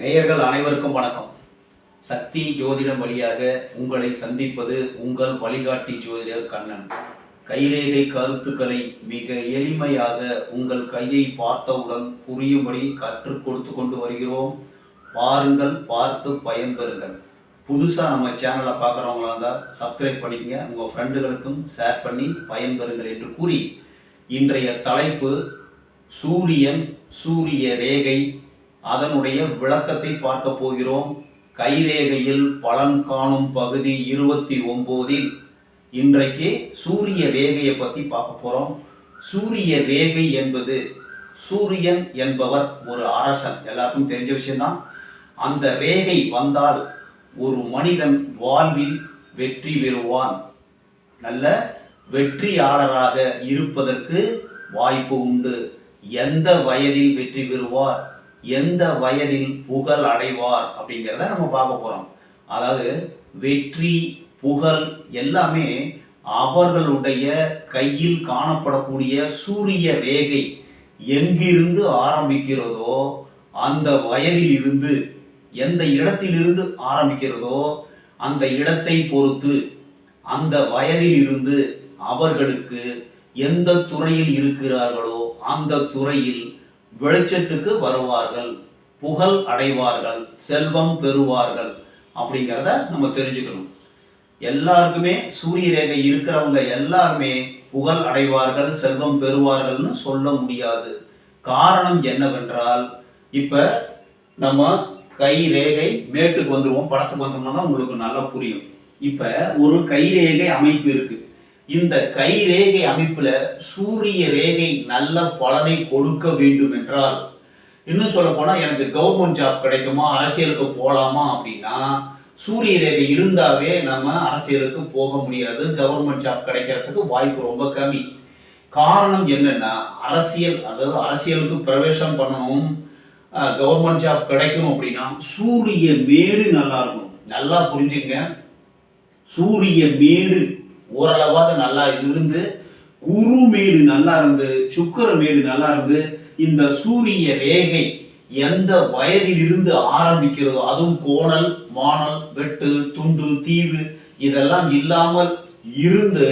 நேயர்கள் அனைவருக்கும் வணக்கம். சக்தி ஜோதிடம் வழியாக உங்களை சந்திப்பது உங்கள் வழிகாட்டி ஜோதிடர் கண்ணன். கைரேகை கருத்துக்களை மிக எளிமையாக உங்கள் கையை பார்த்தவுடன் புரியும்படி கற்றுக் கொடுத்து கொண்டு வருகிறோம். பாருங்கள் பார்த்து பயன்பெறுங்கள் புதுசாக நம்ம சேனலை பார்க்குறவங்களா இருந்தால் சப்ஸ்கிரைப் பண்ணிக்கங்க. உங்கள் ஃப்ரெண்டுகளுக்கும் ஷேர் பண்ணி பயன்பெறுங்கள் என்று கூறி இன்றைய தலைப்பு சூரியன் சூரிய ரேகை அதனுடைய விளக்கத்தை பார்க்க போகிறோம். கைரேகையில் பலன் காணும் பகுதி இருபத்தி ஒம்போதில் இன்றைக்கு சூரிய ரேகையை பற்றி பார்க்க போகிறோம் சூரிய ரேகை என்பது சூரியன் என்பவர் ஒரு அரசன். எல்லாருக்கும் தெரிஞ்ச விஷயம்தான். அந்த ரேகை வந்தால் ஒரு மனிதன் வாழ்வில் வெற்றி பெறுவான். நல்ல வெற்றியாளராக இருப்பதற்கு வாய்ப்பு உண்டு. எந்த வயதில் வெற்றி பெறுவார்? எந்த வயதில் புகழ் அடைவார் அப்படிங்கிறத நம்ம பார்க்க போகிறோம் அதாவது வெற்றி புகழ் எல்லாமே அவர்களுடைய கையில் காணப்படக்கூடிய சூரிய ரேகை எங்கிருந்து ஆரம்பிக்கிறதோ அந்த வயதில் இருந்து எந்த இடத்திலிருந்து ஆரம்பிக்கிறதோ அந்த இடத்தை பொறுத்து அந்த வயதில் இருந்து அவர்களுக்கு எந்த துறையில் இருக்கிறார்களோ அந்த துறையில் வெளிச்சத்துக்கு வருவார்கள் புகழ் அடைவார்கள் செல்வம் பெறுவார்கள் அப்படிங்கிறத நம்ம தெரிஞ்சுக்கணும். எல்லாருக்குமே சூரிய ரேகை இருக்கிறவங்க எல்லாருமே புகழ் அடைவார்கள் செல்வம் பெறுவார்கள்னு சொல்ல முடியாது. காரணம் என்னவென்றால் இப்போ நம்ம கை ரேகை மேட்டுக்கு வந்துடுவோம் படத்துக்கு வந்தோம்னா தான் உங்களுக்கு நல்லா புரியும். இப்போ ஒரு கை ரேகை அமைப்பு இருக்குது இந்த கை ரேகை அமைப்புல சூரிய ரேகை நல்ல பலனை கொடுக்க வேண்டும் என்றால் இன்னும் சொல்ல போனா எனக்கு கவர்மெண்ட் ஜாப் கிடைக்குமா அரசியலுக்கு போகலாமா அப்படின்னா சூரிய ரேகை இருந்தாவே நம்ம அரசியலுக்கு போக முடியாது கவர்மெண்ட் ஜாப் கிடைக்கிறதுக்கு வாய்ப்பு ரொம்ப கம்மி. காரணம் என்னன்னா அரசியல் அதாவது அரசியலுக்கு பிரவேசம் பண்ணணும் கவர்மெண்ட் ஜாப் கிடைக்கணும் அப்படின்னா சூரிய மேடு நல்லா இருக்கணும். நல்லா புரிஞ்சுங்க சூரிய மேடு ஓரளவாக நல்லா இருந்து குரு மேடு நல்லா இருந்து சுக்கர மேடு நல்லா இருந்து இந்த சூரிய ரேகை எந்த வயதிலிருந்து ஆரம்பிக்கிறதோ அதுவும் கோணல் மானல் வெட்டு துண்டு தீவு இதெல்லாம் இல்லாமல் இருந்து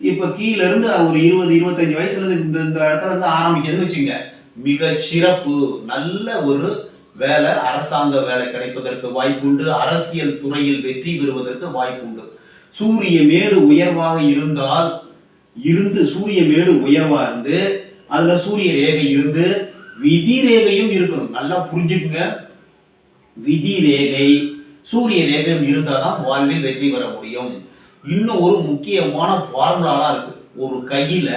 இப்ப கீழ இருந்து ஒரு இருபது இருபத்தஞ்சு வயசுல இருந்து இந்த இந்த இடத்துல இருந்து ஆரம்பிக்கிறதுன்னு வச்சுங்க. மிக சிறப்பு நல்ல ஒரு வேலை அரசாங்க வேலை கிடைப்பதற்கு வாய்ப்பு உண்டு அரசியல் துறையில் வெற்றி பெறுவதற்கு வாய்ப்பு உண்டு சூரிய மேடு உயர்வாக இருந்தால் இருந்து சூரிய மேடு உயர்வா இருந்து அதுல சூரிய ரேகை இருந்து விதி ரேகையும் இருக்கணும். நல்லா புரிஞ்சுக்குங்க. விதி ரேகை சூரிய ரேகையும் இருந்தாதான் வாழ்வில் வெற்றி பெற முடியும். இன்னும் ஒரு முக்கியமான ஃபார்முலாலாம் இருக்கு. ஒரு கையில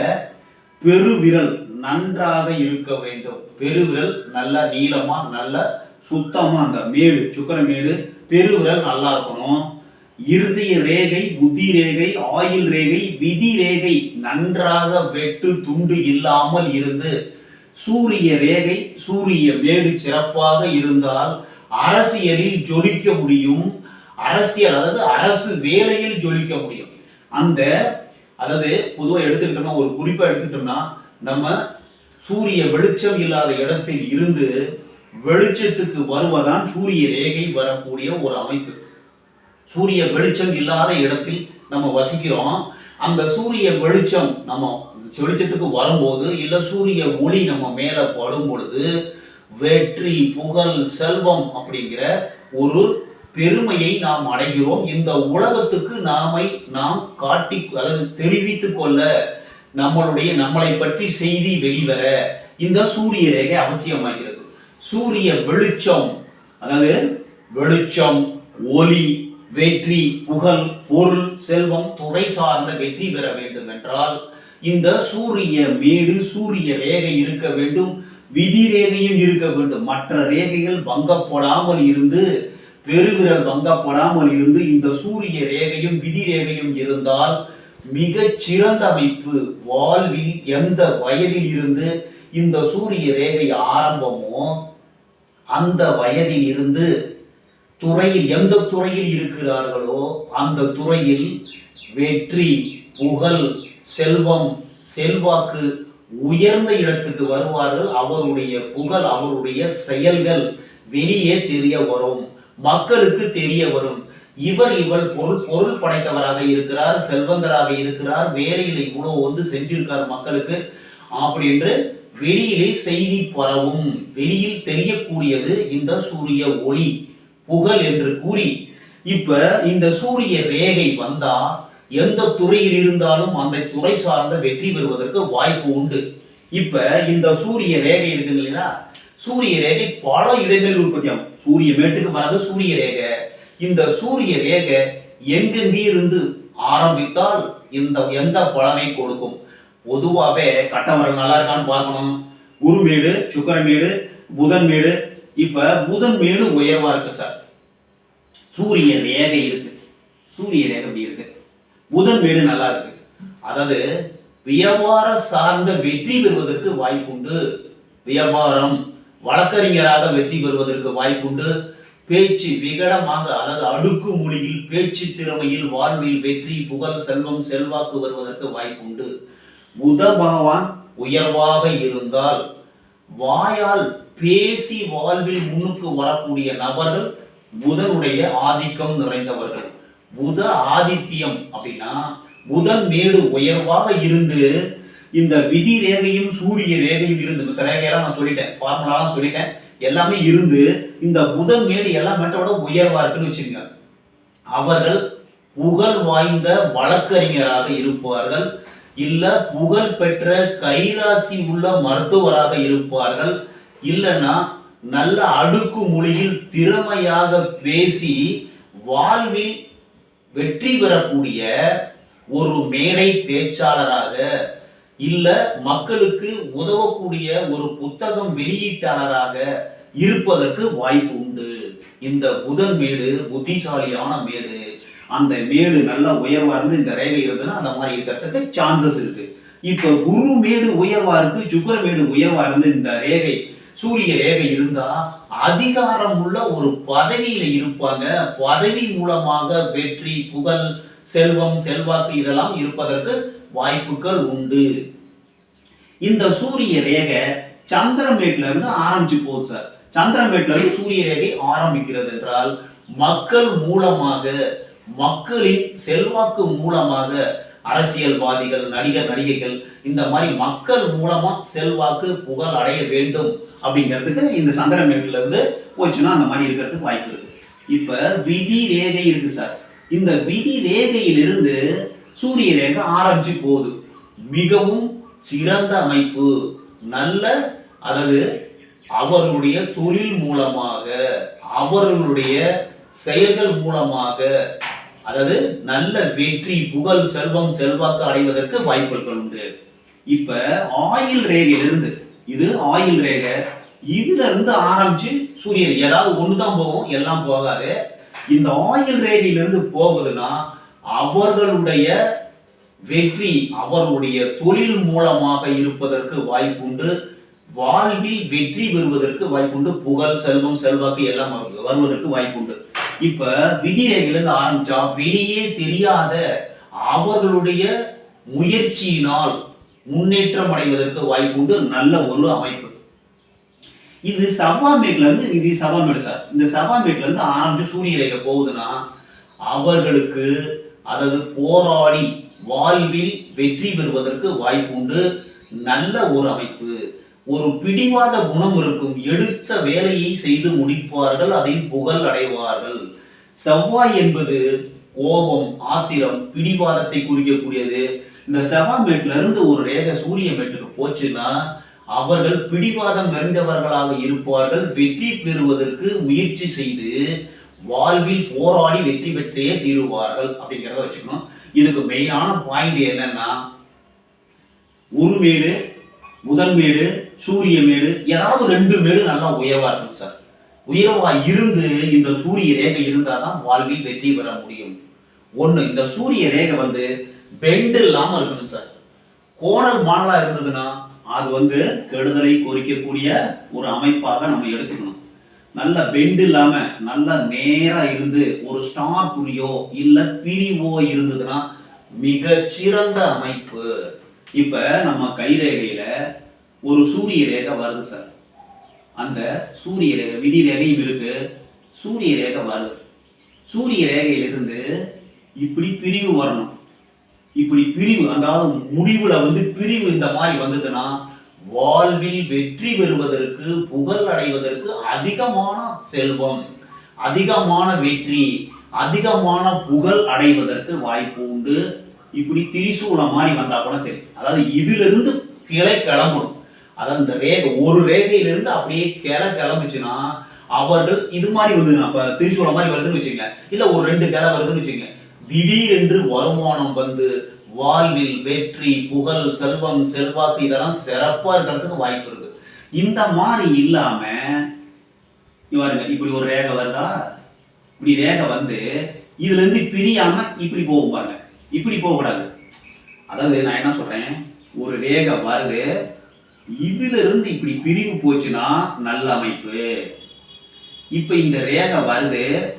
பெருவிரல் நன்றாக இருக்க வேண்டும். பெருவிரல் நல்லா நீளமா நல்ல சுத்தமா அந்த மேடு சுக்கர மேடு பெருவிரல் நல்லா இருக்கணும். இருதய ரேகை புத்தி ரேகை ஆயுள் ரேகை விதி ரேகை நன்றாக வெட்டு துண்டு இல்லாமல் இருந்து சூரிய ரேகை சூரிய மேடு சிறப்பாக இருந்தால் அரசியலில் ஜொலிக்க முடியும். அரசியல் அதாவது அரசு வேலையில் ஜொலிக்க முடியும். அந்த அதாவது பொதுவாக எடுத்துக்கிட்டோம்னா ஒரு குறிப்பாக எடுத்துக்கிட்டோம்னா நம்ம சூரிய வெளிச்சம் இல்லாத இடத்தில் இருந்து வெளிச்சத்துக்கு வருவதான் சூரிய ரேகை வரக்கூடிய ஒரு அமைப்பு. சூரிய வெளிச்சம் இல்லாத இடத்தில் நம்ம வசிக்கிறோம். அந்த சூரிய வெளிச்சம் நம்ம வெளிச்சத்துக்கு வரும்போது இல்லை சூரிய ஒளி நம்ம மேலே படும் பொழுது வெற்றி புகழ் செல்வம் அப்படிங்கிற ஒரு பெருமையை நாம் அடைகிறோம். இந்த உலகத்துக்கு நாமை நாம் காட்டி அதாவது தெரிவித்து கொள்ள நம்மளுடைய நம்மளை பற்றி செய்தி வெளிவர இந்த சூரிய ரேகை அவசியமாகிறது. சூரிய வெளிச்சம் அதாவது வெளிச்சம் ஒளி வெற்றி புகழ் பொருள் செல்வம் துறை சார்ந்த வெற்றி பெற வேண்டும் என்றால் இந்த சூரிய மேடு சூரிய ரேகை இருக்க வேண்டும் விதி ரேகையும் இருக்க வேண்டும். மற்ற ரேகைகள் பங்கப்படாமல் இருந்து பெருவிரல் பங்கப்படாமல் இருந்து இந்த சூரிய ரேகையும் விதி ரேகையும் இருந்தால் மிக சிறந்த அமைப்பு வாழ்வில் எந்த வயதில் இருந்து இந்த சூரிய ரேகை ஆரம்பமோ அந்த வயதில் இருந்து துறையில் எந்த துறையில் இருக்கிறார்களோ அந்த துறையில் வெற்றி புகழ் செல்வம் செல்வாக்கு உயர்ந்த இடத்துக்கு வருவார்கள். அவருடைய புகழ் அவருடைய செயல்கள் வெளியே தெரிய வரும். மக்களுக்கு தெரிய வரும். இவர் இவர் பொருள் பொருள் படைத்தவராக இருக்கிறார் செல்வந்தராக இருக்கிறார் வேலையில இவ்வளவு வந்து செஞ்சிருக்கார் மக்களுக்கு. அப்படின்று வெளியிலே செய்தி பரவும். வெளியில் தெரியக்கூடியது இந்த சூரிய ஒளி. புகழ் என்று கூறி இப்ப இந்த சூரிய ரேகை வந்தா எந்த துறையில் இருந்தாலும் அந்த துறை சார்ந்த வெற்றி பெறுவதற்கு வாய்ப்பு உண்டு. இப்ப இந்த சூரிய ரேகை இருக்கு இல்லைனா சூரிய ரேகை பல இடங்களில் உற்பத்தி ஆகும். சூரிய மேட்டுக்கு வராது சூரிய ரேகை. இந்த சூரிய ரேகை எங்கெங்கே இருந்து ஆரம்பித்தால் இந்த எந்த பலனை கொடுக்கும்? பொதுவாகவே கட்டமரம் நல்லா இருக்கான்னு பார்க்கணும். குருமேடு சுக்கரமேடு புதன்மேடு இப்ப மேலும் உயர்வா இருக்கு சார் சூரிய ரேகை இருக்கு. சூரிய ரேகை அப்படி இருக்கு? புதன் வீடு நல்லா இருக்கு. அதாவது வியாபார சார்ந்த வெற்றி பெறுவதற்கு வாய்ப்புண்டு வியாபாரம் வழக்கறிஞராக வெற்றி பெறுவதற்கு வாய்ப்புண்டு பேச்சு விகடமாக அதாவது அடுக்கு மொழியில் பேச்சு திறமையில் வாழ்வில் வெற்றி புகழ் செல்வம் செல்வாக்கு வருவதற்கு வாய்ப்புண்டு புத பகவான் உயர்வாக இருந்தால் வாயால் பேசி வாழ்வில் முன்னுக்கு வரக்கூடிய நபர்கள் புதனுடைய ஆதிக்கம் நிறைந்தவர்கள். புத ஆதித்யம் அப்படின்னா புதன் மேடு உயர்வாக இருந்து இந்த விதி ரேகையும் சூரிய ரேகையும் இருந்து இந்த ரேகையெல்லாம் நான் சொல்லிட்டேன் ஃபார்முலாலாம் சொல்லிட்டேன் எல்லாமே இருந்து இந்த புதன் மேடு எல்லாம் விட உயர்வா இருக்குன்னு வச்சுக்கோங்க. அவர்கள் புகழ் வாய்ந்த வழக்கறிஞராக இருப்பார்கள். இல்ல புகழ் பெற்ற கைராசி உள்ள மருத்துவராக இருப்பார்கள். இல்லைன்னா நல்ல அடுக்கு மொழியில் திறமையாக பேசி வாழ்வில் வெற்றி பெறக்கூடிய ஒரு மேடை பேச்சாளராக இல்லை மக்களுக்கு உதவக்கூடிய ஒரு புத்தகம் வெளியீட்டாளராக இருப்பதற்கு வாய்ப்பு உண்டு. இந்த புதன் மேடு புத்திசாலியான மேடு. அந்த மேடு நல்லா உயர்வா இருந்து இந்த ரேகை இருந்ததுன்னா அந்த மாதிரி இருக்கிறதுக்கு சான்சஸ் இருக்கு. இப்போ குரு மேடு உயர்வா இருக்கு சுக்கர மேடு உயர்வா இருந்து இந்த ரேகை சூரிய ரேகை இருந்தா அதிகாரம் உள்ள ஒரு பதவியில இருப்பாங்க. பதவி மூலமாக வெற்றி புகழ் செல்வம் செல்வாக்கு இதெல்லாம் இருப்பதற்கு வாய்ப்புகள் உண்டு. இந்த சூரிய ரேகை சந்திரமேட்ல இருந்து ஆரம்பிச்சு போகுது சார். சந்திரமேட்ல இருந்து சூரிய ரேகை ஆரம்பிக்கிறது என்றால் மக்கள் மூலமாக மக்களின் செல்வாக்கு மூலமாக அரசியல்வாதிகள் நடிகர் நடிகைகள் இந்த மாதிரி மக்கள் மூலமா செல்வாக்கு புகழ் அடைய வேண்டும் அப்படிங்கிறதுக்கு இந்த சந்திரமேட்டுல இருந்து போச்சுன்னா அந்த மாதிரி இருக்கிறதுக்கு வாய்ப்பு இருக்கு. இப்ப விதி ரேகை இருக்கு சார். இந்த விதி ரேகையிலிருந்து சூரிய ரேகை ஆரம்பிச்சு போகுது. மிகவும் சிறந்த அமைப்பு. நல்ல அதாவது அவர்களுடைய தொழில் மூலமாக அவர்களுடைய செயல்கள் மூலமாக அதாவது நல்ல வெற்றி புகழ் செல்வம் செல்வாக்கு அடைவதற்கு வாய்ப்புகள் உண்டு. இப்ப ஆயில் ரேகையிலிருந்து இது ஆயில் ரேகை இதுல இருந்து ஆரம்பிச்சு சூரியன் ஏதாவது ஒண்ணுதான் போகும் எல்லாம் போகாது. இந்த ஆயில் ரேகையிலிருந்து போகுதுன்னா அவர்களுடைய வெற்றி அவர்களுடைய தொழில் மூலமாக இருப்பதற்கு வாய்ப்புண்டு வாழ்வில் வெற்றி பெறுவதற்கு வாய்ப்புண்டு புகழ் செல்வம் செல்வாக்கு எல்லாம் வருவதற்கு வாய்ப்புண்டு இப்ப விதிரேகையிலிருந்து ஆரம்பிச்சா வெளியே தெரியாத அவர்களுடைய முயற்சியினால் முன்னேற்றம் அடைவதற்கு வாய்ப்புண்டு நல்ல ஒரு அமைப்பு. இது சவாமேட்ல இருந்து இது சவாமேடு சார். இந்த சவாமேட்ல இருந்து ஆரம்பிச்சு சூரிய ரேகை போகுதுன்னா அவர்களுக்கு அதாவது போராடி வாழ்வில் வெற்றி பெறுவதற்கு வாய்ப்பு உண்டு நல்ல ஒரு அமைப்பு. ஒரு பிடிவாத குணம் இருக்கும். எடுத்த வேலையை செய்து முடிப்பார்கள் அதில் புகழ் அடைவார்கள். செவ்வாய் என்பது கோபம் ஆத்திரம் பிடிவாதத்தை குறிக்கக்கூடியது. இந்த செவ்வாய் இருந்து ஒரு ரேக சூரிய மேட்டுக்கு போச்சுன்னா அவர்கள் பிடிவாதம் நிறைந்தவர்களாக இருப்பார்கள். வெற்றி பெறுவதற்கு முயற்சி செய்து வாழ்வில் போராடி வெற்றி பெற்றே தீருவார்கள் அப்படிங்கிறத வச்சுக்கணும். இதுக்கு மெயினான பாயிண்ட் என்னன்னா உருமேடு முதன்மேடு சூரிய மேடு ஏதாவது ரெண்டு மேடு நல்லா உயர்வா இருக்கும் சார். உயர்வா இருந்து இந்த சூரிய ரேகை இருந்தால் தான் வாழ்வில் வெற்றி பெற முடியும். ஒன்று இந்த சூரிய ரேகை வந்து பெண்டு இல்லாமல் இருக்கணும் சார். கோணல் மாடலா இருந்ததுன்னா அது வந்து கெடுதலை குறிக்கக்கூடிய ஒரு அமைப்பாக நம்ம எடுத்துக்கணும். நல்ல பெண்டு இல்லாம நல்ல நேரா இருந்து ஒரு ஸ்டார் புரியோ இல்ல பிரிவோ இருந்ததுன்னா மிக சிறந்த அமைப்பு. இப்ப நம்ம கைரேகையில ஒரு சூரிய ரேகை வருது சார். அந்த சூரிய ரேகை விதி ரேகையும் இருக்கு. சூரிய ரேகை வருது. சூரிய ரேகையிலிருந்து இப்படி பிரிவு வரணும். இப்படி பிரிவு அதாவது முடிவுல வந்து பிரிவு இந்த மாதிரி வந்ததுன்னா வாழ்வில் வெற்றி பெறுவதற்கு புகழ் அடைவதற்கு அதிகமான செல்வம் அதிகமான வெற்றி அதிகமான புகழ் அடைவதற்கு வாய்ப்பு உண்டு. இப்படி திரிசூலம் மாதிரி வந்தா கூட சரி. அதாவது இதுல இருந்து கிளை கிளம்பணும். அதாவது இந்த ரேகை ஒரு ரேகையிலிருந்து அப்படியே கிளை கிளம்பிச்சுன்னா அவர்கள் இது மாதிரி வந்து அப்ப திரிசூலம் மாதிரி வருதுன்னு வச்சுங்க இல்ல ஒரு ரெண்டு கிளை வருதுன்னு வச்சுங்க திடீரென்று வருமானம் வந்து வாழ்வில் வெற்றி புகழ் செல்வம் செல்வாக்கு இதெல்லாம் சிறப்பா இருக்கிறதுக்கு வாய்ப்பு இருக்கு. இந்த மாதிரி இல்லாம பாருங்க இப்படி ஒரு ரேகை வருதா? இப்படி ரேகை வந்து இதுல இருந்து பிரியாம இப்படி போகும் பாருங்க. இப்படி போகக்கூடாது. அதாவது நான் என்ன சொல்றேன்? ஒரு ரேகை வருது இதுல இருந்து இப்படி பிரிவு போச்சுன்னா நல்ல அமைப்பு. இப்ப இந்த ரேகை வருது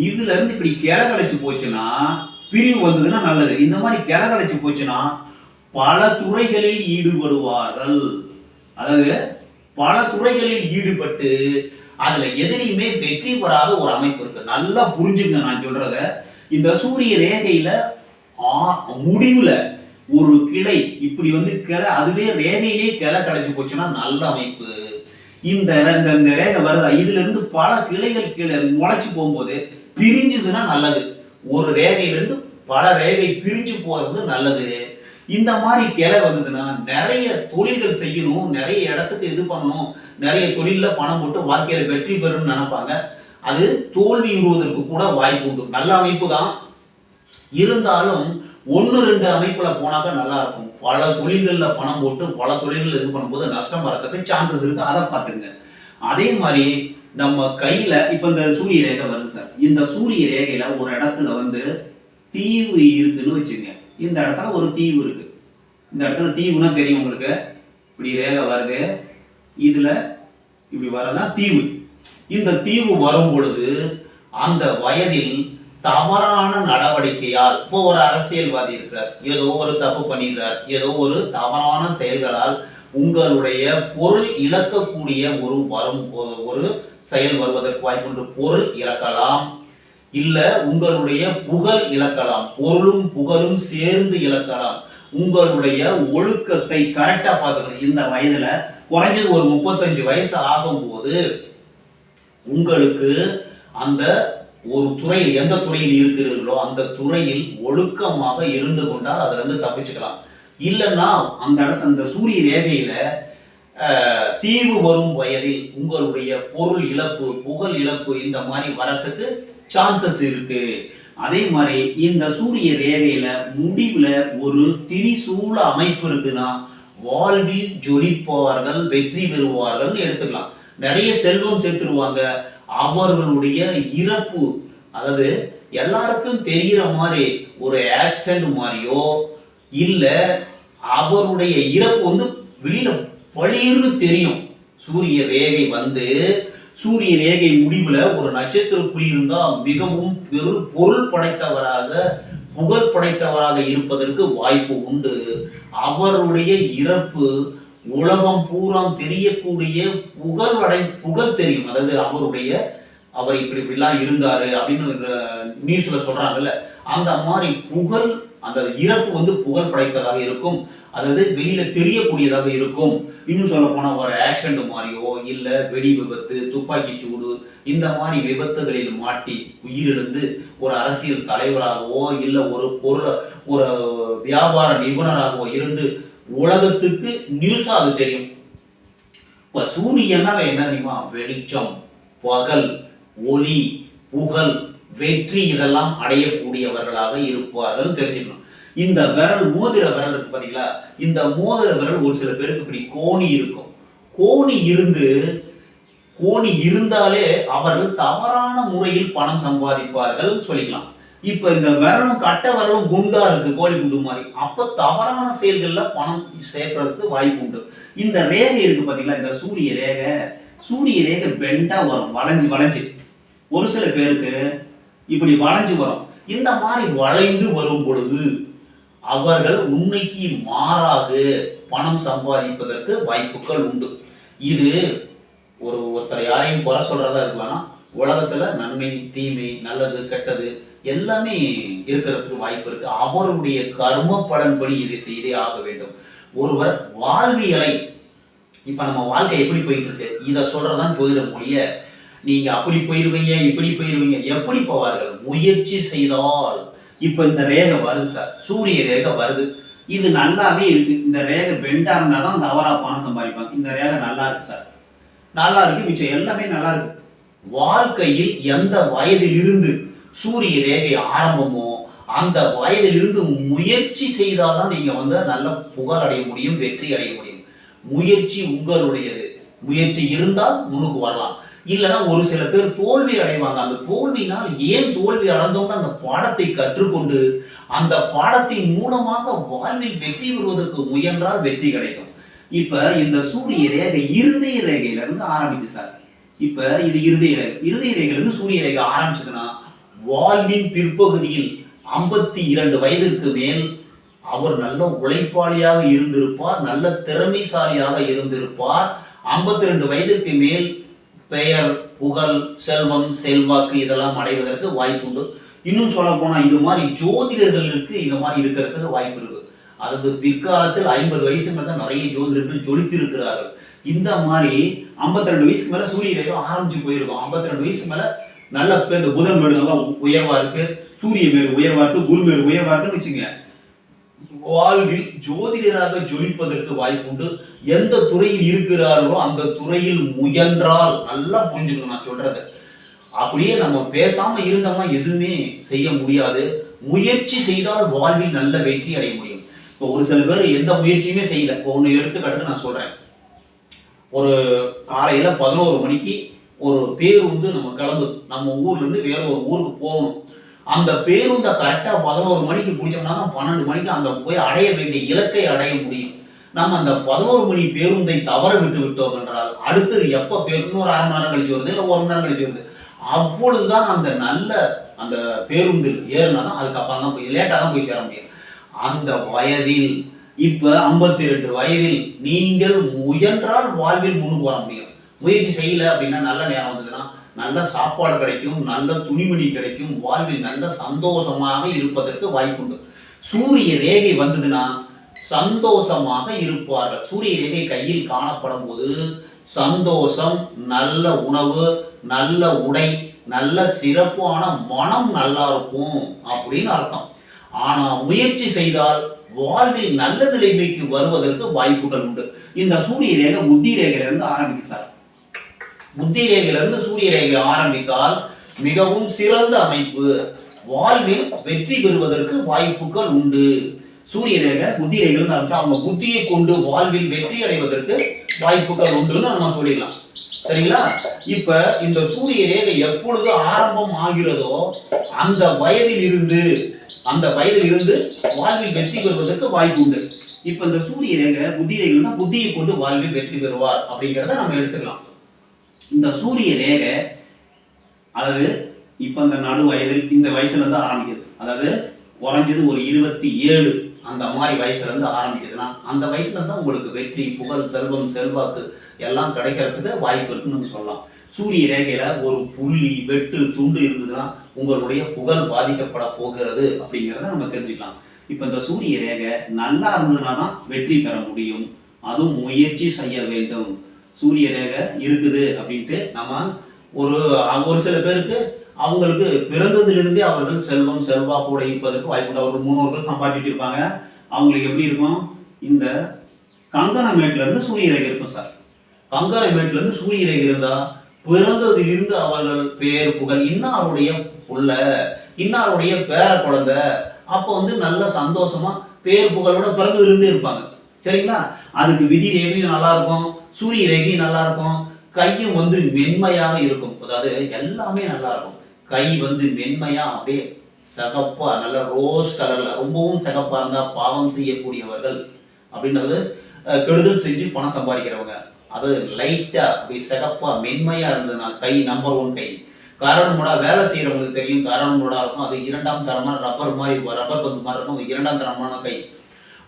இதுல இருந்து இப்படி கிழக்கலைச்சு போச்சுன்னா பிரிவு வந்ததுன்னா நல்லது. இந்த மாதிரி கிழக்கலைச்சு போச்சுன்னா பல துறைகளில் ஈடுபடுவார்கள். அதாவது பல துறைகளில் ஈடுபட்டு அதுல எதிலையுமே வெற்றி பெறாத ஒரு அமைப்பு இருக்கு. நல்லா புரிஞ்சுங்க நான் சொல்றத. இந்த சூரிய ரேகையில ஆ- முடிவுல ஒரு கிளை இப்படி வந்து கிளை அதுவே ரேகையிலே கிளை கிடைச்சி போச்சுன்னா நல்ல அமைப்பு. இந்த இந்த இந்த ரேகை வருதா? இதுல இருந்து பல கிளைகள் கீழே முளைச்சு போகும்போது பிரிஞ்சுதுன்னா நல்லது. ஒரு ரேகையிலிருந்து பல ரேகை பிரிஞ்சு போறது நல்லது. இந்த மாதிரி கிளை வந்ததுன்னா நிறைய தொழில்கள் செய்யணும் நிறைய இடத்துக்கு இது பண்ணணும் நிறைய தொழில்ல பணம் போட்டு வாழ்க்கையில வெற்றி பெறணும்னு நினைப்பாங்க. அது தோல்வி உருவதற்கு கூட வாய்ப்பு உண்டு. நல்ல அமைப்பு தான். இருந்தாலும் ஒன்று ரெண்டு அமைப்புல போனாக்கா நல்லா இருக்கும் பல தொழில்களில் பணம் போட்டு பல தொழில்கள் இது பண்ணும்போது நஷ்டம் வரத்துக்கு சான்சஸ் இருக்கு. அதை பார்த்துங்க அதே மாதிரி நம்ம கையில இப்ப இந்த சூரிய ரேகை வருது சார். இந்த சூரிய ரேகையில ஒரு இடத்துல வந்து தீவு இருக்குன்னு வச்சுங்க. இந்த இடத்துல ஒரு தீவு இருக்கு. இந்த இடத்துல தீவுனா தெரியும் உங்களுக்கு. இப்படி ரேகை வருது. இதுல இப்படி வரதான் தீவு. இந்த தீவு வரும் பொழுது அந்த வயதில் தவறான நடவடிக்கையால் இப்போ ஒரு அரசியல்வாதி இருக்கிறார் ஏதோ ஒரு தப்பு பண்ணியிருக்கார் ஏதோ ஒரு தவறான செயல்களால் உங்களுடைய பொருள் இழக்கக்கூடிய ஒரு வரும் ஒரு செயல் வருவதற்கு வாய்ப்புண்டு பொருள் இழக்கலாம் இல்ல உங்களுடைய புகழ் இழக்கலாம் பொருளும் புகழும் சேர்ந்து இழக்கலாம் உங்களுடைய ஒழுக்கத்தை கரெக்டா பார்த்துக்கணும். இந்த வயதுல குறைஞ்சது ஒரு முப்பத்தஞ்சு வயசு ஆகும்போது உங்களுக்கு அந்த ஒரு துறையில் எந்த துறையில் இருக்கிறீர்களோ அந்த துறையில் ஒழுக்கமாக இருந்து கொண்டால் அதிலிருந்து தப்பிச்சுக்கலாம். இல்லைன்னா அந்த இடத்துல அந்த சூரிய ரேகையில தீவு வரும் வயதில் உங்களுடைய பொருள் இழப்பு புகழ் இழப்பு இந்த மாதிரி வரத்துக்கு சான்சஸ் இருக்கு. அதே மாதிரி இந்த சூரிய ரேகையில முடிவுல ஒரு திரிசூல அமைப்பு இருக்குன்னா வாழ்வில் ஜொலிப்பார்கள் வெற்றி பெறுவார்கள் எடுத்துக்கலாம். நிறைய செல்வம் சேர்த்துருவாங்க அவர்களுடைய இறப்பு அதாவது எல்லாருக்கும் தெரிகிற மாதிரி ஒரு ஆக்சிடென்ட் மாதிரியோ இல்லை அவருடைய இறப்பு வந்து வெளியில பளிர்னு தெரியும். சூரிய ரேகை வந்து சூரிய ரேகை முடிவில் ஒரு நட்சத்திர குறி மிகவும் பெரு பொருள் படைத்தவராக புகழ் படைத்தவராக இருப்பதற்கு வாய்ப்பு உண்டு. அவருடைய இறப்பு உலகம் பூராம் தெரியக்கூடிய புகழ் அடை புகழ் தெரியும். அதாவது அவருடைய அவர் இப்படி இப்படிலாம் இருந்தாரு அப்படின்னு நியூஸ்ல சொல்றாங்கல்ல அந்த மாதிரி புகழ் அந்த இறப்பு வந்து புகழ் படைத்ததாக இருக்கும். அதாவது வெளியில தெரியக்கூடியதாக இருக்கும். இன்னும் சொல்ல போனா ஒரு ஆக்சிடென்ட் மாதிரியோ இல்ல வெடி விபத்து துப்பாக்கி சூடு இந்த மாதிரி விபத்துகளில் மாட்டி உயிரிழந்து ஒரு அரசியல் தலைவராகவோ இல்ல ஒரு பொருள் ஒரு வியாபார நிபுணராகவோ இருந்து உலகத்துக்கு நியூஸா அது தெரியும். இப்ப சூரியன்னா என்ன தெரியுமா? வெளிச்சம் பகல் ஒளி புகழ் வெற்றி இதெல்லாம் அடையக்கூடியவர்களாக இருப்பார்கள் தெரிஞ்சுக்கணும். இந்த விரல் மோதிர விரல் இருக்கு பாத்தீங்களா? இந்த மோதிர விரல் ஒரு சில பேருக்கு இப்படி கோணி இருக்கும். கோணி இருந்து கோணி இருந்தாலே அவர்கள் தவறான முறையில் பணம் சம்பாதிப்பார்கள் சொல்லிக்கலாம். இப்ப இந்த விரலும் கட்ட விரலும் குண்டா இருக்கு கோழி குண்டு மாதிரி. அப்ப தவறான செயல்களில் பணம் சேர்க்கறதுக்கு வாய்ப்பு உண்டு. இந்த ரேகை இருக்கு பாத்தீங்களா இந்த சூரிய ரேகை? சூரிய ரேகை பெண்டா வரும் வளைஞ்சு வளைஞ்சு. ஒரு சில பேருக்கு இப்படி வளைஞ்சு வரும். இந்த மாதிரி வளைந்து வரும் பொழுது அவர்கள் உண்மைக்கு மாறாக பணம் சம்பாதிப்பதற்கு வாய்ப்புகள் உண்டு. இது ஒரு ஒருத்தர் யாரையும் குறை சொல்றதா இருக்கலாம்னா உலகத்துல நன்மை தீமை நல்லது கெட்டது எல்லாமே இருக்கிறதுக்கு வாய்ப்பு இருக்கு. அவருடைய கர்ம பலன்படி இதை செய்தே ஆக வேண்டும். ஒருவர் வாழ்வியலை இப்ப நம்ம வாழ்க்கை எப்படி போயிட்டு இருக்கு இதை சொல்றதான் ஜோதிட மொழிய. நீங்க அப்படி போயிருவீங்க இப்படி போயிருவீங்க எப்படி போவார்கள்? முயற்சி செய்தால் இப்ப இந்த ரேகை வருது சார். சூரிய ரேகை வருது. இது நல்லாவே இருக்கு. இந்த ரேகை பெண்டா இருந்தால் தான் தவறா பணம் சம்பாதிப்பாங்க. இந்த ரேகை நல்லா இருக்கு சார். நல்லா இருக்கு மிச்சம் எல்லாமே நல்லா இருக்கு. வாழ்க்கையில் எந்த வயதில் இருந்து சூரிய ரேகை ஆரம்பமோ அந்த வயதிலிருந்து முயற்சி செய்தால்தான் நீங்கள் வந்து நல்ல புகழ் அடைய முடியும் வெற்றி அடைய முடியும். முயற்சி உங்களுடையது. முயற்சி இருந்தால் முன்னுக்கு வரலாம். இல்லைன்னா ஒரு சில பேர் தோல்வி அடைவாங்க. அந்த தோல்வினால் ஏன் தோல்வி அடைந்தோம்னு அந்த பாடத்தை கற்றுக்கொண்டு அந்த பாடத்தின் மூலமாக வாழ்வில் வெற்றி பெறுவதற்கு முயன்றால் வெற்றி கிடைக்கும். இப்போ இந்த சூரிய ரேகை இருதய ரேகையிலிருந்து ஆரம்பிக்குது சார். இப்போ இது இருதய ரேகை இருதய ரேகையிலிருந்து சூரிய ரேகை ஆரம்பிச்சதுன்னா வாழ்வின் பிற்பகுதியில் ஐம்பத்தி இரண்டு வயதுக்கு மேல் அவர் நல்ல உழைப்பாளியாக இருந்திருப்பார் நல்ல திறமைசாலியாக இருந்திருப்பார். ஐம்பத்தி ரெண்டு வயதுக்கு மேல் பெயர் புகழ் செல்வம் செல்வாக்கு இதெல்லாம் அடைவதற்கு வாய்ப்புண்டு. இன்னும் சொல்ல போனால் இது மாதிரி ஜோதிடர்களுக்கு இந்த மாதிரி இருக்கிறதுக்கு வாய்ப்பு இருக்கு. அதாவது பிற்காலத்தில் ஐம்பது வயசு மேலே தான் நிறைய ஜோதிடர்கள் ஜொலித்திருக்கிறார்கள். இந்த மாதிரி 52 ரெண்டு வயசுக்கு மேலே சூரிய ஆரம்பிச்சு போயிருக்கும். 52 ரெண்டு வயசுக்கு மேலே நல்ல இந்த புதன் மேடு நல்லா உயர்வா இருக்கு சூரிய மேடு உயர்வா இருக்கு குரு மேடு உயர்வா இருக்குன்னு வச்சுங்க வாழ்வில் ஜோதிடராக ஜொலிப்பதற்கு வாய்ப்புண்டு எந்த துறையில் இருக்கிறார்களோ அந்த துறையில் முயன்றால் நல்லா புரிஞ்சுக்கணும் நான் சொல்றது. அப்படியே நம்ம பேசாம இருந்தோம்னா எதுவுமே செய்ய முடியாது. முயற்சி செய்தால் வாழ்வில் நல்ல வெற்றி அடைய முடியும். இப்போ ஒரு சில பேர் எந்த முயற்சியுமே செய்யல. இப்போ ஒன்று எடுத்துக்காட்டு நான் சொல்றேன். ஒரு காலையில பதினோரு மணிக்கு ஒரு பேருந்து நம்ம கிளம்புது. நம்ம ஊர்லேருந்து வேற ஒரு ஊருக்கு போகணும். அந்த பேருந்தை கரெக்டாக பதினோரு மணிக்கு பிடிச்சோம்னா தான் பன்னெண்டு மணிக்கு அந்த போய் அடைய வேண்டிய இலக்கை அடைய முடியும். நம்ம அந்த பதினோரு மணி பேருந்தை தவற விட்டு விட்டோம் என்றால் அடுத்தது எப்போ பேருந்து ஒரு அரை மணி நேரம் கழிச்சு வருது இல்லை ஒரு மணி நேரம் கழிச்சு வருது? அப்பொழுதுதான் அந்த நல்ல அந்த பேருந்தில் ஏறினா தான் அதுக்கப்புறம் தான் போய் லேட்டாக தான் போய் சேர முடியும். அந்த வயதில் இப்போ ஐம்பத்தி ரெண்டு வயதில் நீங்கள் முயன்றால் வாழ்வில் முன்னுக்கு வர முடியும். முயற்சி செய்யலை அப்படின்னா நல்ல நேரம் வந்ததுன்னா நல்ல சாப்பாடு கிடைக்கும் நல்ல துணிமணி கிடைக்கும் வாழ்வில் நல்ல சந்தோஷமாக இருப்பதற்கு வாய்ப்புண்டு. சூரிய ரேகை வந்ததுன்னா சந்தோஷமாக இருப்பார்கள். சூரிய ரேகை கையில் காணப்படும் போது சந்தோஷம் நல்ல உணவு நல்ல உடை நல்ல சிறப்பான மனம் நல்லா இருக்கும் அப்படின்னு அர்த்தம். ஆனால் முயற்சி செய்தால் வாழ்வில் நல்ல நிலைமைக்கு வருவதற்கு வாய்ப்புகள் உண்டு. இந்த சூரிய ரேகை புத்தி ரேகையிலிருந்து ஆரம்பிக்கு சார். புத்தி ரேகையிலிருந்து சூரிய ரேகை ஆரம்பித்தால் மிகவும் சிறந்த அமைப்பு. வாழ்வில் வெற்றி பெறுவதற்கு வாய்ப்புகள் உண்டு. சூரிய ரேகை புத்தி ரேகையில அவங்க புத்தியை கொண்டு வாழ்வில் வெற்றி அடைவதற்கு வாய்ப்புகள் உண்டுன்னு நம்ம சொல்லிடலாம். சரிங்களா? இப்ப இந்த சூரிய ரேகை எப்பொழுது ஆரம்பம் ஆகிறதோ அந்த வயதில் இருந்து அந்த வயதில் இருந்து வாழ்வில் வெற்றி பெறுவதற்கு வாய்ப்பு உண்டு. இப்ப இந்த சூரிய ரேகை புத்தி ரேகைனா புத்தியை கொண்டு வாழ்வில் வெற்றி பெறுவார் அப்படிங்கிறத நம்ம எடுத்துக்கலாம். இந்த சூரிய ரேகை அதாவது இப்போ இந்த நடு வயதில் இந்த வயசுலேருந்து ஆரம்பிக்குது. அதாவது குறைஞ்சது ஒரு இருபத்தி ஏழு அந்த மாதிரி வயசுலேருந்து ஆரம்பிக்குதுன்னா அந்த வயசுல தான் உங்களுக்கு வெற்றி புகழ் செல்வம் செல்வாக்கு எல்லாம் கிடைக்கிறதுக்கு வாய்ப்பு இருக்குன்னு நம்ம சொல்லலாம். சூரிய ரேகையில் ஒரு புள்ளி வெட்டு துண்டு இருந்ததுன்னா உங்களுடைய புகழ் பாதிக்கப்பட போகிறது அப்படிங்கிறத நம்ம தெரிஞ்சுக்கலாம். இப்போ இந்த சூரிய ரேகை நல்லா இருந்ததுன்னா தான் வெற்றி பெற முடியும். அதுவும் முயற்சி செய்ய வேண்டும். சூரிய ரேகை இருக்குது அப்படின்ட்டு நம்ம ஒரு ஒரு சில பேருக்கு அவங்களுக்கு பிறந்ததிலிருந்தே அவர்கள் செல்வம் செல்வாக்கோடு இருப்பதற்கு வாய்ப்பு அவர்கள் முன்னோர்கள் சம்பாதிச்சு இருப்பாங்க அவங்களுக்கு எப்படி இருக்கும்? இந்த கங்கணமேட்ல இருந்து சூரிய ரேகை இருக்கும் சார். கங்கணமேட்ல இருந்து சூரிய ரேகை இருந்தால் பிறந்ததிலிருந்து அவர்கள் பேர் புகழ் இன்னாருடைய புள்ள இன்னாருடைய பேர குழந்தை அப்போ வந்து நல்ல சந்தோஷமாக பேர் புகழோட பிறந்ததிலிருந்தே இருப்பாங்க. சரிங்களா? அதுக்கு விதி ரேகையும் நல்லா இருக்கும் சூரிய ரேகையும் நல்லா இருக்கும் கையும் வந்து மென்மையாக இருக்கும். அதாவது எல்லாமே நல்லா இருக்கும் கை வந்து மென்மையா அப்படியே சிகப்பா நல்ல ரோஸ் கலர்ல ரொம்பவும் சிகப்பா இருந்தா பாவம் செய்யக்கூடியவர்கள் அப்படின்றது கெடுதல் செஞ்சு பணம் சம்பாதிக்கிறவங்க. அது லைட்டா அப்படி சிகப்பா மென்மையா இருந்ததுன்னா கை நம்பர் ஒன் கை. காரணமோட வேலை செய்யறவங்களுக்கு தெரியும். காரணமோட இருக்கும்? அது இரண்டாம் தரமான ரப்பர் மாதிரி இருக்கும் ரப்பர் பந்து மாதிரி இருக்கும். அது இரண்டாம் தரமான கை.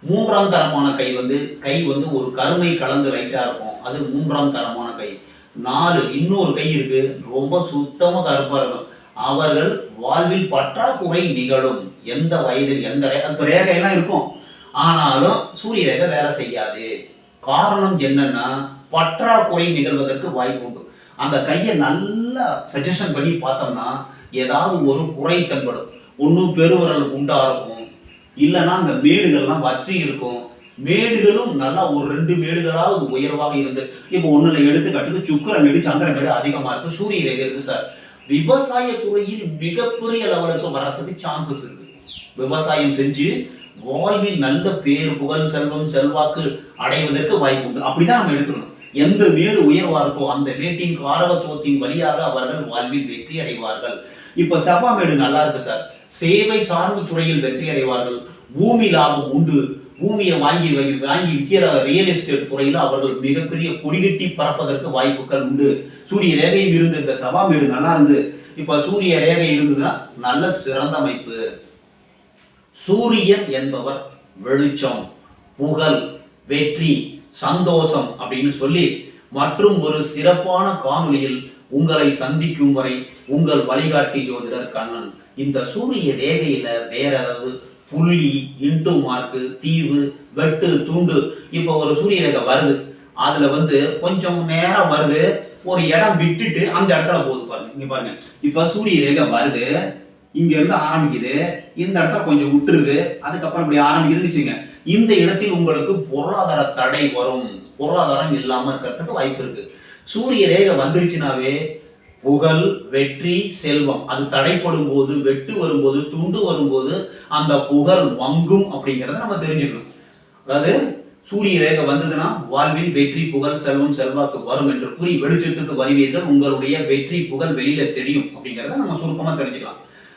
மூன்றாம் தரமான கை வந்து கை வந்து ஒரு கருமை கலந்து லைட்டாக இருக்கும். அது மூன்றாம் தரமான கை. நாலு இன்னொரு கை இருக்கு. ரொம்ப சுத்தமாக கருப்பாக இருக்கும். அவர்கள் வாழ்வில் பற்றாக்குறை நிகழும். எந்த வயதில் எந்த ரே- அந்த ரேகையெல்லாம் இருக்கும். ஆனாலும் சூரிய ரேகை வேலை செய்யாது. காரணம் என்னன்னா பற்றாக்குறை நிகழ்வதற்கு வாய்ப்பு உண்டு. அந்த கையை நல்லா சஜஷன் பண்ணி பார்த்தோம்னா ஏதாவது ஒரு குறை தென்படும். ஒன்றும் பெருவரல் உண்டாக இருக்கும். இல்லைன்னா அந்த மேடுகள்லாம் வற்றி இருக்கும். மேடுகளும் நல்லா ஒரு ரெண்டு மேடுகளாவது உயர்வாக இருந்து இப்போ ஒன்றில் எடுத்துக்காட்டுக்கு சுக்கர மேடு சந்திர மேடு அதிகமாக இருக்கு சூரிய ரேகை இருக்கு சார். விவசாய துறையில் மிகப்பெரிய லெவலுக்கு வர்றதுக்கு சான்சஸ் இருக்கு. விவசாயம் செஞ்சு வாழ்வில் நல்ல பேர் புகழ் செல்வம் செல்வாக்கு அடைவதற்கு வாய்ப்பு உண்டு. அப்படிதான் நம்ம எடுத்துக்கணும். எந்த மேடு உயர்வா இருக்கோ அந்த மேட்டின் காரகத்துவத்தின் வழியாக அவர்கள் வாழ்வில் வெற்றி அடைவார்கள். இப்ப செவ்வா மேடு நல்லா இருக்கு சார். சேவை சார்ந்த துறையில் வெற்றி அடைவார்கள். பூமி லாபம் உண்டு. பூமியை வாங்கி வை- வாங்கி விற்கிற ரியல் எஸ்டேட் துறையில் அவர்கள் மிகப்பெரிய கொடிகட்டி பறப்பதற்கு வாய்ப்புகள் உண்டு. சூரிய ரேகையும் இருந்து இந்த சபாமேடு நல்லா இருந்து இப்ப சூரிய ரேகை இருந்ததுன்னா நல்ல சிறந்த அமைப்பு. சூரியன் என்பவர் வெளிச்சம் புகழ் வெற்றி சந்தோஷம் அப்படின்னு சொல்லி மற்றும் ஒரு சிறப்பான காணொளியில் உங்களை சந்திக்கும் வரை உங்கள் வழிகாட்டி ஜோதிடர் கண்ணன். இந்த சூரிய ரேகையில வேற ஏதாவது புள்ளி இன்டு மார்க்கு தீவு வெட்டு துண்டு இப்போ ஒரு சூரிய ரேகை வருது. அதுல வந்து கொஞ்சம் நேரம் வருது. ஒரு இடம் விட்டுட்டு அந்த இடத்துல போகுது பாருங்க. இங்க பாருங்க. இப்ப சூரிய ரேகை வருது. இங்கேருந்து ஆரம்பிக்குது. இந்த இடத்துல கொஞ்சம் விட்டுருது. அதுக்கப்புறம் இப்படி ஆரம்பிக்குதுன்னு வச்சுங்க. இந்த இடத்தில் உங்களுக்கு பொருளாதார தடை வரும். பொருளாதாரம் இல்லாமல் இருக்கிறதுக்கு வாய்ப்பு இருக்குது சூரிய ரேகை வந்துருச்சுனாவே புகழ் வெற்றி செல்வம். அது தடைப்படும் போது வெட்டு வரும்போது துண்டு வரும்போது அந்த புகழ் வங்கும் அப்படிங்கிறத நம்ம தெரிஞ்சுக்கணும். அதாவது சூரிய ரேகை வந்ததுன்னா வாழ்வில் வெற்றி புகழ் செல்வம் செல்வாக்கு வரும் என்று கூறி வெளிச்சத்துக்கு வருவீர்கள். உங்களுடைய வெற்றி புகழ் வெளியில தெரியும் அப்படிங்கிறத நம்ம சுருக்கமாக தெரிஞ்சுக்கலாம்.